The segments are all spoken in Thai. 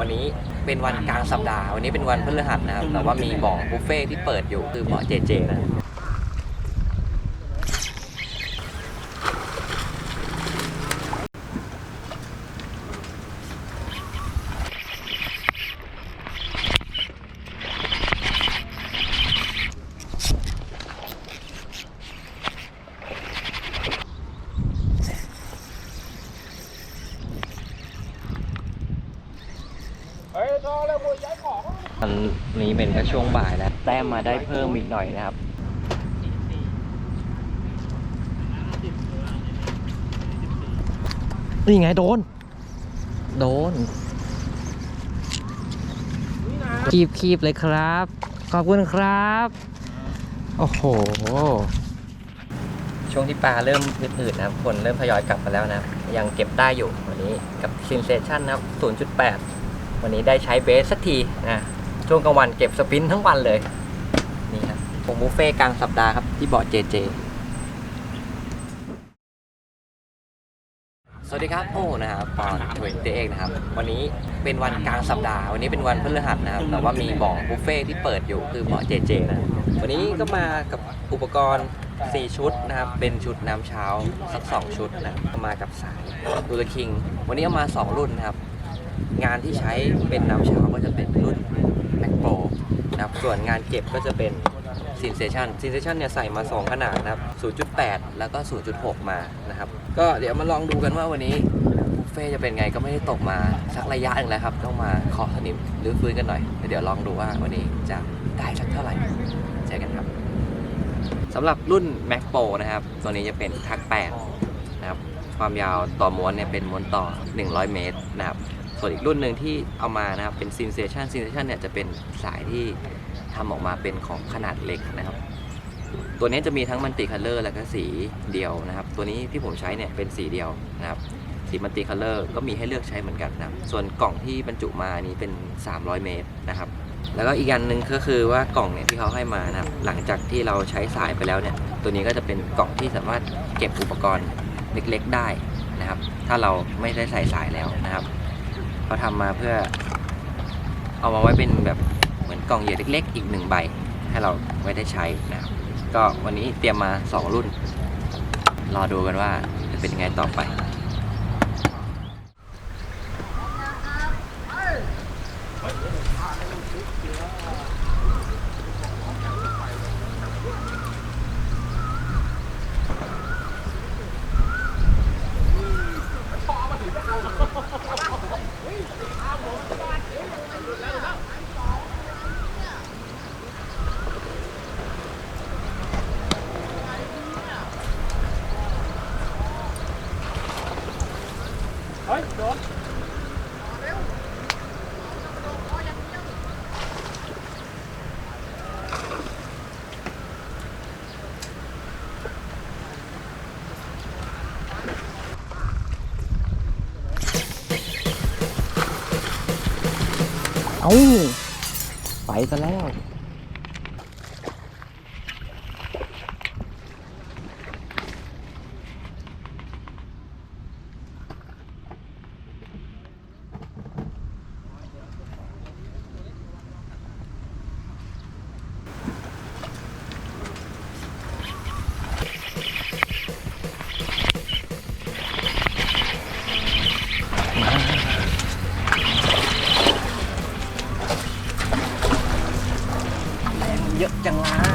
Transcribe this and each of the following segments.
วันนี้เป็นวันกลางสัปดาห์ วันนี้เป็นวันพฤหัสนะครับ แต่ว่ามีบ่อบุฟเฟ่ที่เปิดอยู่คือบ่อเจเจนะ ตอนนี้เป็นก็ช่วงบ่ายแล้ว แต้มมา ได้เพิ่มอีกหน่อยนะครับ นี่ไงโดน โดน คีบคีบเลยครับ ขอบคุณครับ โอ้โห ช่วงที่ปลาเริ่มอืดๆนะครับ คนเริ่มทยอยกลับมาแล้วนะ ยังเก็บได้อยู่วันนี้กับ Sensation นะครับ 0.8 วันนี้ได้ใช้เบสสักทีนะช่วงกลางวันเก็บสปินทั้งวันเลย นี่บุฟเฟ่กลางสัปดาห์ครับ ที่เบาะเจเจ สวัสดีครับโอ้นะครับปอนทเวนตี้เอกนะครับ วันนี้เป็นวันกลางสัปดาห์วันนี้เป็นวันพฤหัสนะครับแต่ว่ามีบ่อบุฟเฟ่ที่เปิดอยู่คือบ่อเจเจนะวันนี้ก็มากับอุปกรณ์ 4 ชุดนะครับ เป็นชุดน้ำเช้าสัก 2 ชุดนะมากับสายดูลคิง วันนี้เอามา 2 รุ่นนะครับ งานที่ใช้เป็นน้ำเช้าก็จะเป็นรุ่น Mac Pro นะครับส่วนงานเก็บก็จะเป็น Sensation Sensation เนี่ยใส่มา 2 ขนาดนะครับ 0.8 แล้วก็ 0.6 มานะครับ ก็เดี๋ยวมาลองดูกันว่าวันนี้บุฟเฟ่จะเป็นไงก็ไม่ได้ตกมาสักระยะหนึ่งแล้วครับ ต้องมาเคาะสนิมหรือฟื้นกันหน่อย เดี๋ยวลองดูว่าวันนี้จะได้สักเท่าไหร่เจอกันครับสำหรับรุ่น Mac Pro นะครับ ตัวนี้จะเป็นทัก8นะครับความยาวต่อม้วนเนี่ยเป็นม้วนต่อ 100 เมตรนะครับ ส่วนอีกรุ่นหนึ่งที่เอามานะครับเป็น Sensation Sensation เนี่ยจะเป็นสายที่ทำออกมาเป็นของขนาดเล็กนะครับ ตัวนี้จะมีทั้งมัลติคัลเลอร์และก็สีเดียวนะครับ ตัวนี้ที่ผมใช้เนี่ยเป็นสีเดียวนะครับสีมัลติคัลเลอร์ก็มีให้เลือกใช้เหมือนกันนะครับส่วนกล่องที่บรรจุมานี้เป็น 300 เมตรนะครับ แล้วก็อีกอันหนึ่งก็คือว่ากล่องเนี่ยที่เขาให้มานะครับหลังจากที่เราใช้สายไปแล้วเนี่ย ตัวนี้ก็จะเป็นกล่องที่สามารถเก็บอุปกรณ์เล็กๆได้นะครับ ถ้าเราไม่ได้ใส่สายแล้วนะครับ เขาทำมาเพื่อ เอามาไว้เป็นแบบเหมือนกล่องเหยื่อเล็กๆ อีกหนึ่งใบ ให้เราไว้ได้ใช้นะครับก็วันนี้เตรียมมา 2 รุ่น รอดูกันว่าจะเป็นยังไงต่อไป Ah, bom, tá. เอาไปซะแล้ว จังล่ะ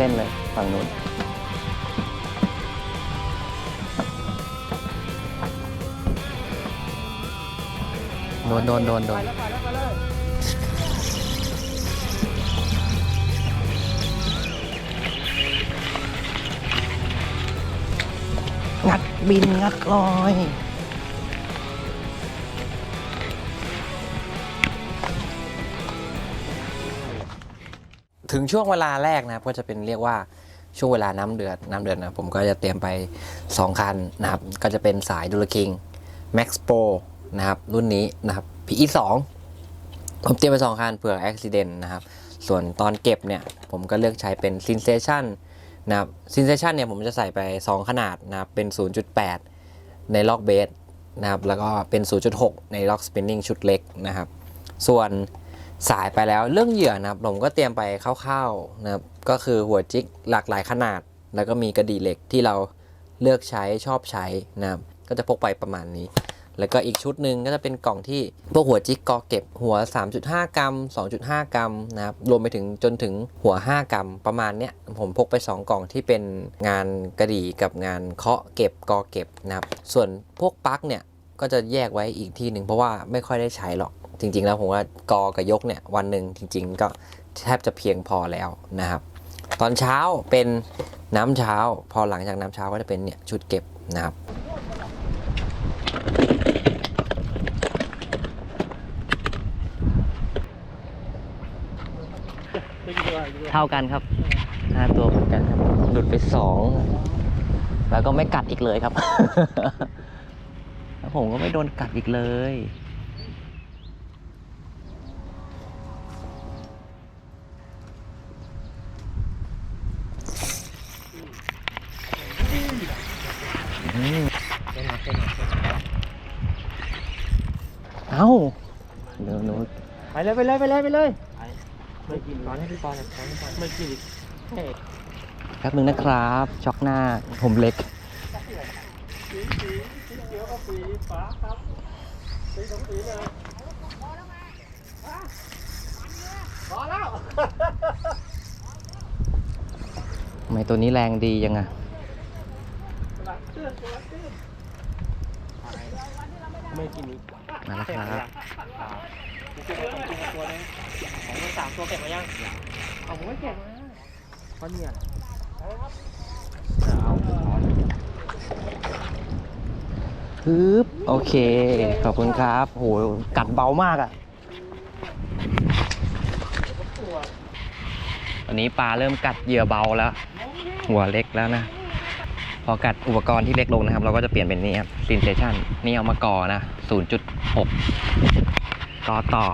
ส้นเลยฝั่งนู้นโดนโดนโดนโดนงัดบินงัดลอย ถึงช่วงเวลาแรกนะครับก็จะเป็นเรียกว่าช่วงเวลาน้ำเดือดน้ำเดือดนะผมก็จะเตรียมไป 2 คันนะครับก็จะเป็นสายดูลคิง Max Pro นะครับรุ่นนี้นะครับ PE 2ผมเตรียมไป 2 คันเผื่ออุบิเหตุนะครับ ส่วนตอนเก็บเนี่ยผมก็เลือกใช้เป็น Sensation นะครับ Sensation เนี่ยผมจะใส่ไป 2 ขนาดนะครับเป็น 0.8 ในล็อกเบสนะครับแล้วก็เป็น 0.6 ในล็อกสปินนิ่งชุดเล็กนะครับ ส่วน สายไปแล้วเรื่องเหยื่อนะครับผมก็เตรียมไปคร่าวๆนะครับก็คือหัวจิกหลากหลายขนาด แล้วก็มีกระดีเหล็กที่เราเลือกใช้ชอบใช้นะครับก็จะพกไปประมาณนี้ แล้วก็อีกชุดหนึ่งก็จะเป็นกล่องที่พวกหัวจิกกอเก็บหัว 3.5 กรัม 2.5 กรัมนะครับรวมไปถึงจนถึงหัว 5 กรัม ประมาณเนี้ยผมพกไป 2 กล่องที่เป็นงานกระดีกับงานเคาะเก็บกอเก็บนะครับส่วนพวกปลั๊กเนี่ยก็จะแยกไว้อีกที่หนึ่งเพราะว่าไม่ค่อยได้ใช้หรอก จริง ๆ แล้วผมว่ากอกับยกเนี่ยวันหนึ่งจริง ๆ ก็แทบจะเพียงพอแล้วนะครับ ตอนเช้าเป็นน้ำเช้า พอหลังจากน้ำเช้าก็จะเป็นเนี่ยชุดเก็บนะครับเท่ากันครับห้าตัวเหมือนกันครับ หลุดไปสอง แล้วก็ไม่กัดอีกเลยครับ แล้วผมก็ไม่โดนกัดอีกเลย เอ้าเดี๋ยวหนูไปเลยไปเลยไปเลยไปเลยไม่กินร้อนให้พี่ปอนเลยร้อนให้พี่ปอนไม่กินอีกแป๊บนึงนะครับ ช็อกหน้าผมเล็กทำไมตัวนี้แรงดียังอะ ไม่กินอีกมาแล้วครับตัวนึงของมันสามตัวเก็บมายังเอาผมไม่เก็บมาเพราะเนี่ยฮึบโอเค ขอบคุณครับ โห กัดเบามากอะ่ะตอนนี้ปลาเริ่มกัดเหยื่อเบาแล้ว หัวเล็กแล้วนะ พอกัดอุปกรณ์ที่เล็กลงนะครับ เราก็จะเปลี่ยนเป็นนี่ครับซินเซชันนี่เอามาก่อนะ 0.6ต่อต่อ ส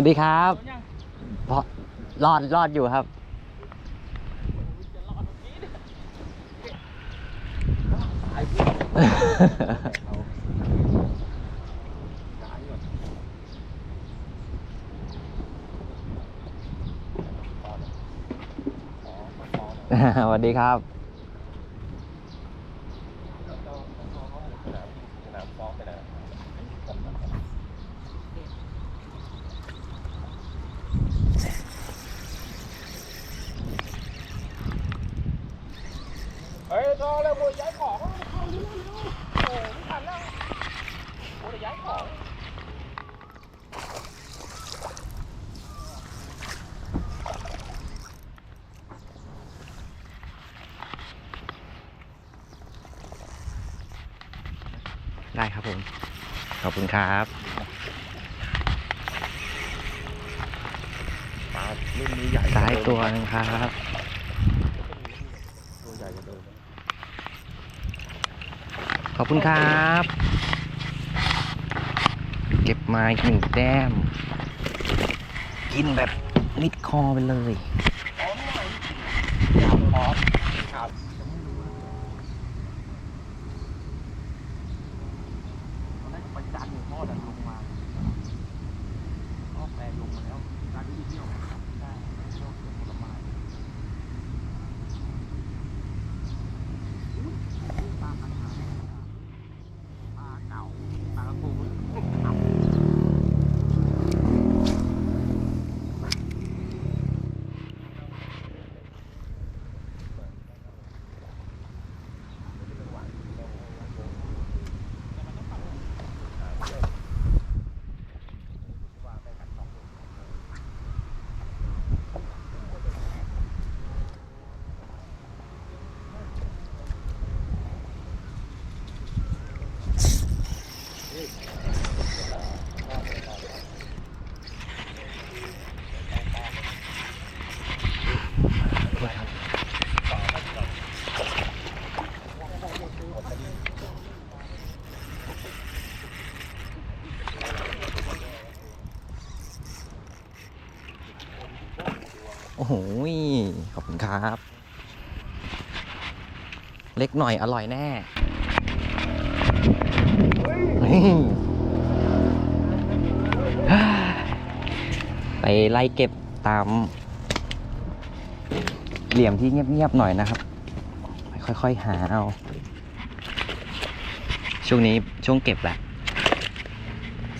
วัสดีครับพอรอดรอดอยู่ครับ สวัสดีครับ เฮ้ยรอแล้วโวยย้ายของโอ้ไม่ทันแล้วโอ้ยย้าย ของได้ครับผม ขอบคุณครับรุ่นนี้ใหญ่ซ้ายตัวหนึงครับ ตัวใหญ่กว่าเดิม ขอบคุณครับ เก็บมาอีกหนึ่งแต้ม กินแบบนิดคอไปเลย ครับ ตอนแรกไปดันหนึ่งทอดดันลงมาก็แปลงลงมาแล้วดันที่เที่ยวได้เที่ยวเที่ยวผลไม้อุ๊ยปลาพันธุ์ปลาเก่าปลากระพง โหขอบคุณครับ เล็กหน่อยอร่อยแน่ไปไล่เก็บตาม เหลี่ยมที่เงียบๆหน่อยนะครับ ค่อยๆหาเอา ช่วงนี้ช่วงเก็บแหละ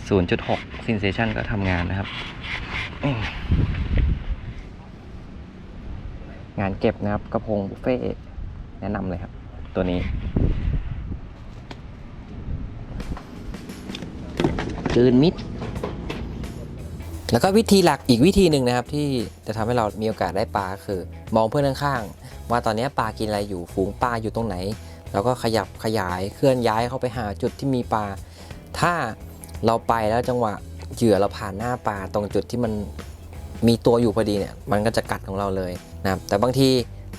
0.6 sensation ก็ทำงานนะครับ งานเก็บนะครับ กระพงบุฟเฟ่แนะนำเลยครับ ตัวนี้กืนมิด แล้วก็วิธีหลักอีกวิธีหนึ่งนะครับ ที่จะทำให้เรามีโอกาสได้ปลาคือ มองเพื่อนข้างๆว่าตอนนี้ปลากินอะไรอยู่ฝูงปลาอยู่ตรงไหน แล้วก็ขยับขยายเคลื่อนย้ายเข้าไปหาจุดที่มีปลาถ้าเราไปแล้วจังหวะเหยื่อเราผ่านหน้าปลาตรงจุดที่มันมีตัวอยู่พอดีเนี่ย มันก็จะกัดของเราเลย นะครับแต่บางที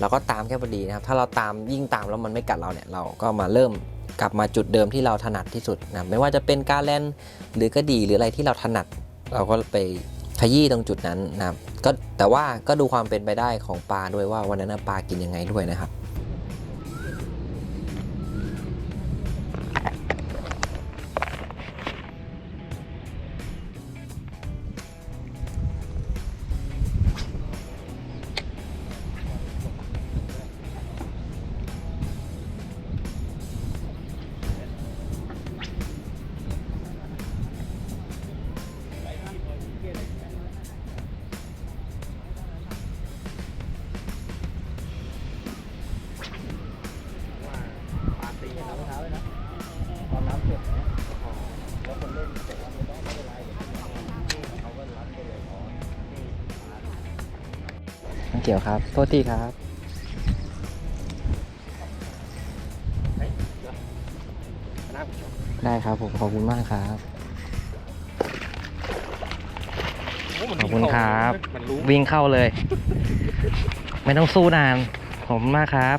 เราก็ตามแค่พอดีนะครับ ถ้าเราตามยิ่งตามแล้วมันไม่กัดเราเนี่ยเราก็มาเริ่มกลับมาจุดเดิมที่เราถนัดที่สุดนะไม่ว่าจะเป็นการแลนหรือกระดี่หรืออะไรที่เราถนัด เราก็ไปขยี้ตรงจุดนั้นนะครับก็แต่ว่าก็ดูความเป็นไปได้ของปลาด้วยว่าวันนั้นปลากินยังไงด้วยนะครับ กี่ยวครับ โทษทีครับนะได้ครับผมขอบคุณมากครับ ขอบคุณครับมันรู้วิ่งเข้าเลย ไม่ต้องสู้นานขอบคุณมากครับ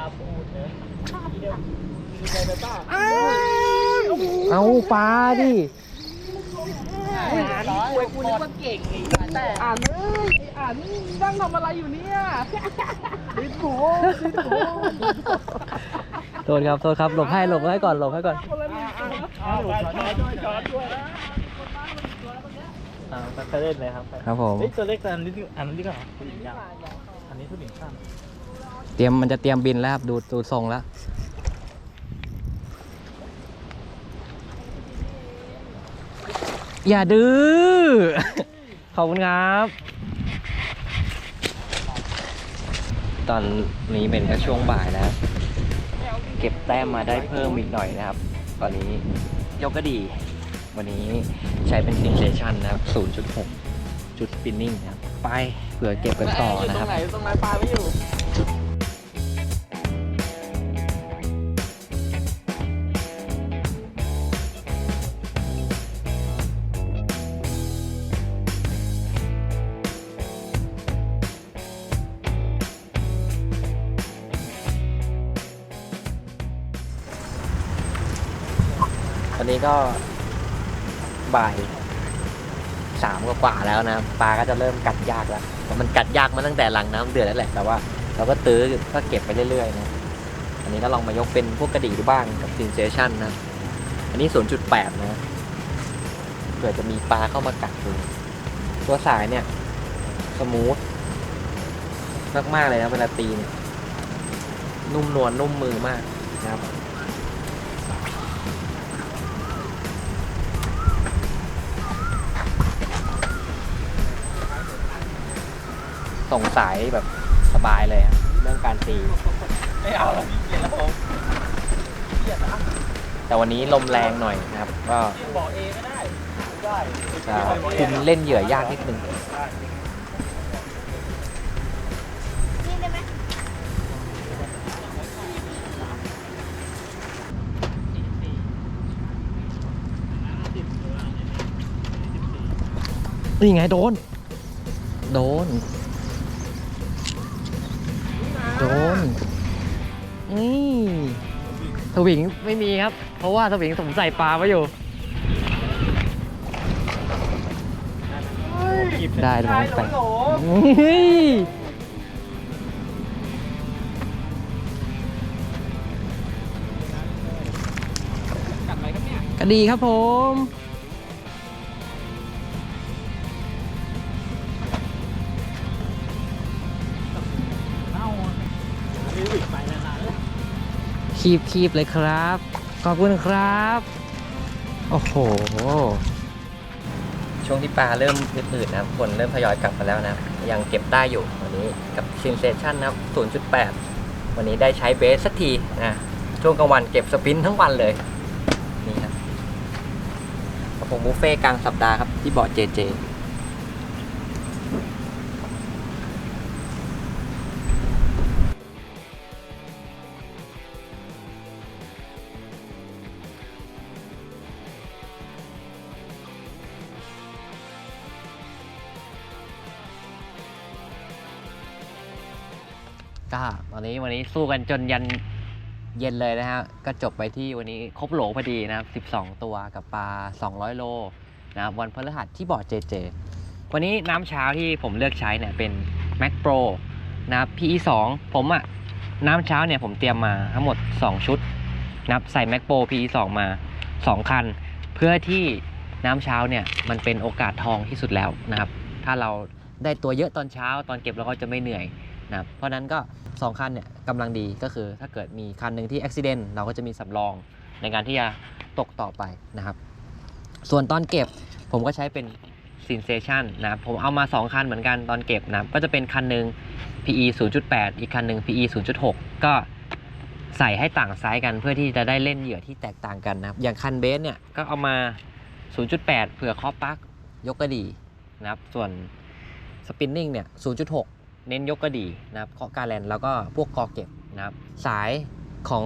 อาปูดเนี่ยทีเดียวมีใจเลยป้า เอาปลา ดิร้อยกูนึกว่าเก่งอีกแต่อ่านเอ้ยไอ้อ่านนี่นั่งทำอะไรอยู่เนี่ยดิโถดิโถโทษครับโทษครับหลบให้หลบให้ก่อนหลบให้ก่อนคนละหนึ่งตัวเอาไปช้อนด้วยช้อนด้วยนะอ่าไปเล่นเลยครับครับผมเฮ้ยตัวเล็กอันนี้อันนี้ก็สลิงยาวอันนี้สลิงสั้นเตรียมมันจะเตรียมบินแล้วครับดูดูทรงแล้ว อย่าดื้อ ขอบคุณครับ ตอนนี้เป็นก็ช่วงบ่ายแล้วเก็บแต้มมาได้เพิ่มอีกหน่อยนะครับ ตอนนี้ยกก็ดี วันนี้ใช้เป็นซินเซชันนะครับ 0.6 จุดสปินนิ่งนะครับ ไปเผื่อเก็บกันต่ออยู่นะตรครังบไหนตรงไหนปลาไม่อยู่ ก็บ่ายสามกว่าๆแล้วนะปลาก็จะเริ่มกัดยากแล้วแต่มันกัดยากมาตั้งแต่หลังน้ำเดือดแล้วแหละแต่ว่า เราก็ตื้อก็เก็บไปเรื่อยๆนะอันนี้ก็ลองมายกเป็นพวกกระดี่ดูบ้างกับซินเซชันนะอันนี้ 0.8 นะเผื่อจะมีปลาเข้ามากัดดูตัวสายเนี่ยสมูทมากๆเลยนะเวลาตีเนี่ยนุ่มนวลนุ่มมือมากนะครับ ส่งสายแบบสบายเลยครับเรื่องการตี ไม่เอาแล้วพี่เกียรแล้วผมเกียรนะแต่วันนี้ลมแรงหน่อยนะครับ ก็บอกเอก็ได้ได้จะคุมเล่นเหยื่อยากนิดนึงนี่ได้ไหมนี่ไงโดน โดนโดน นี่สวิงไม่มีครับ เพราะว่าสวิงผมใส่ปลาไว้อยู่ ได้เลยมั้งแปะนี่ก็ดีครับผม คีบคีบเลยครับ ขอบคุณครับ โอ้โห ช่วงที่ปลาเริ่มอืดๆนะครับ คนเริ่มทยอยกลับมาแล้วนะครับ ยังเก็บได้อยู่ วันนี้กับซินเซชันนะครับ 0.8 วันนี้ได้ใช้เบสสักทีนะ ช่วงกลางวันเก็บสปินทั้งวันเลย นี่ครับกระผมบุฟเฟ่กลางสัปดาห์ครับที่เบาะเจเจ ก็ตอนนี้วันนี้สู้กันจนยันเย็นเลยนะฮะก็จบไปที่วันนี้ครบโหลพอดีนะครับ12 ตัวกับปลา 200 โลนะครับวันพฤหัสที่บ่อเจเจ วันนี้น้ำเช้าที่ผมเลือกใช้เนี่ยเป็น Mac Pro นะครับ PE 2ผมอะน้ำเช้าเนี่ยผมเตรียมมาทั้งหมด 2 ชุดนะครับใส่ Mac Pro PE 2มา 2 คัน เพื่อที่น้ำเช้าเนี่ยมันเป็นโอกาสทองที่สุดแล้วนะครับ ถ้าเราได้ตัวเยอะตอนเช้าตอนเก็บเราก็จะไม่เหนื่อย นะครับเพราะนั้นก็ 2 คันเนี่ยกำลังดีก็คือถ้าเกิดมีคันหนึ่งที่อุบิเหตุเราก็จะมีสำรองในการที่จะตกต่อไปนะครับ ส่วนตอนเก็บผมก็ใช้เป็น Sensation นะครับผมเอามา 2 คันเหมือนกันตอนเก็บนะครับก็จะเป็นคันหนึ่ง PE 0.8 อีกคันหนึ่ง PE 0.6 ก็ใส่ให้ต่างไซส์กันเพื่อที่จะได้เล่นเหยื่อที่แตกต่างกันนะครับ อย่างคันเบสเนี่ยก็เอามา 0.8 เผื่อคอปลักยกกระดีนะครับ ส่วนสปินนิ่งเนี่ย 0.6 เน้นยกก็ดีนะครับเคาะการแลนแล้วก็พวกกอเก็บนะครับสายของ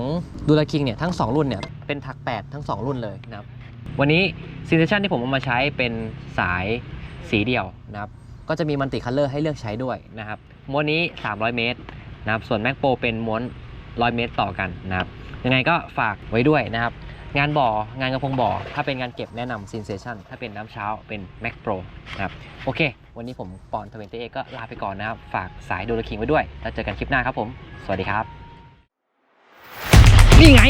ดูลาคิงเนี่ยทั้ง 2 รุ่นเนี่ยเป็นถัก 8 ทั้ง 2 รุ่นเลยนะครับวันนี้ซีเ t ชันที่ผมเอามาใช้เป็นสายสีเดียวนะครับก็จะมีมัลติคัลเลอร์ให้เลือกใช้ด้วยนะครับม้วนนี้ 300 เมตรนะครับส่วน Mac Pro เป็นม้วน 100 เมตรต่อกันนะครับยังไงก็ฝากไว้ด้วยนะครับ งานบ่องานกระพงบ่อ ถ้าเป็นงานเก็บแนะนำซินเซชันถ้าเป็นน้ำเช้าเป็น Mac Pro นะครับ โอเค วันนี้ผมปอนทเวนตี้เอก็ลาไปก่อนนะครับ ฝากสายดูลคิงไว้ด้วย แล้วเจอกันคลิปหน้าครับผม สวัสดีครับ นี่ไง